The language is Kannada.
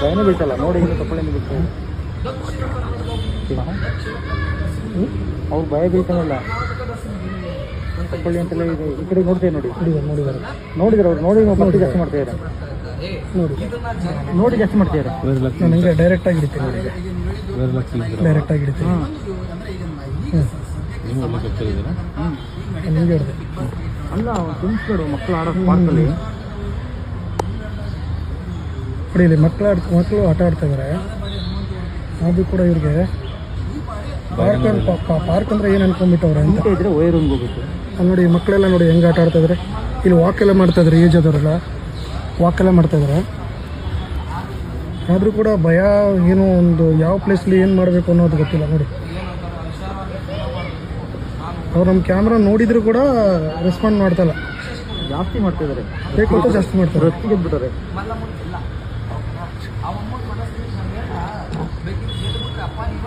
ಭಯನೇ ಬೀಳ್ತಲ್ಲ ನೋಡಿ ಇನ್ನು ತಪ್ಪಳೇನು ಬಿಟ್ಟು. ಅವ್ರು ಭಯ ಬೀಳ್ತಾನಲ್ಲ. ತಪ್ಪಳ್ಳಿ ಅಂತೆಲ್ಲ ಇದೆ. ಈ ಕಡೆ ನೋಡ್ತೇವೆ ನೋಡಿ. ನೋಡಿದಾರೆ ನೋಡಿದ್ರೆ ಅವ್ರು ನೋಡಿ ನೋಡಿ ಜಾಸ್ತಿ ಮಾಡ್ತಾ ಇದ್ದಾರೆ. ನೋಡಿ. ನೋಡಿ ಜಾಸ್ತಿ ಮಾಡ್ತಾ ಇದ್ದಾರೆ. ನಾನು ಹಿಂಗೆ ಡೈರೆಕ್ಟಾಗಿ ಹಿಡಿತೀನಿ ನೋಡಿ ಡೈರೆಕ್ಟಾಗಿ ಹಿಡಿತೀನಿ. ಹ್ಞೂ ಹಿಂಗೆ ಅಲ್ಲ ತುಂಬಿಸ್ಬೇಡು ಮಕ್ಕಳು ಆಡೋ ಪಾರ್ಕಲ್ಲಿ ನೋಡಿ ಇಲ್ಲಿ ಮಕ್ಕಳು ಆಡ್ ಮಕ್ಕಳು ಆಟ ಆಡ್ತಾಯಿದ್ದಾರೆ ಅದು ಕೂಡ ಇವ್ರಿಗೆ ಪಾರ್ಕ್ ಅಂತ ಪಾರ್ಕ್ ಅಂದ್ರೆ ಏನು ಅನ್ಕೊಂಡ್ಬಿಟ್ಟವ್ರೆ ಅಂತ. ಇದ್ರೆ ವೈರ್ ಹೋಗ್ಬೇಕು ಅಲ್ಲಿ ನೋಡಿ ಮಕ್ಕಳೆಲ್ಲ ನೋಡಿ ಹೆಂಗೆ ಆಟ ಆಡ್ತಾಯಿದ್ರೆ ಇಲ್ಲಿ ವಾಕ್ ಎಲ್ಲ ಮಾಡ್ತಾ ಇದ್ದಾರೆ ಏಜ್ ಆದವರೆಲ್ಲ. ಎಲ್ಲ ಮಾಡ್ತಾ ಇದ್ದಾರೆ ಆದರೂ ಕೂಡ ಭಯ ಏನೋ ಒಂದು ಯಾವ ಪ್ಲೇಸ್ಲಿ ಏನು ಮಾಡಬೇಕು ಅನ್ನೋದು ಗೊತ್ತಿಲ್ಲ ನೋಡಿ. ಅವ್ರು ನಮ್ಮ ಕ್ಯಾಮ್ರಾ ನೋಡಿದ್ರು ಕೂಡ ರೆಸ್ಪಾಂಡ್ ಮಾಡ್ತಲ್ಲ ಜಾಸ್ತಿ ಮಾಡ್ತಾ ಇದ್ದಾರೆ ಬೇಕು ಅಂತ ಜಾಸ್ತಿ ಮಾಡ್ತಾರೆ. ರೊತ್ತಿಗೆ ಬಿಟ್ಟಾರೆ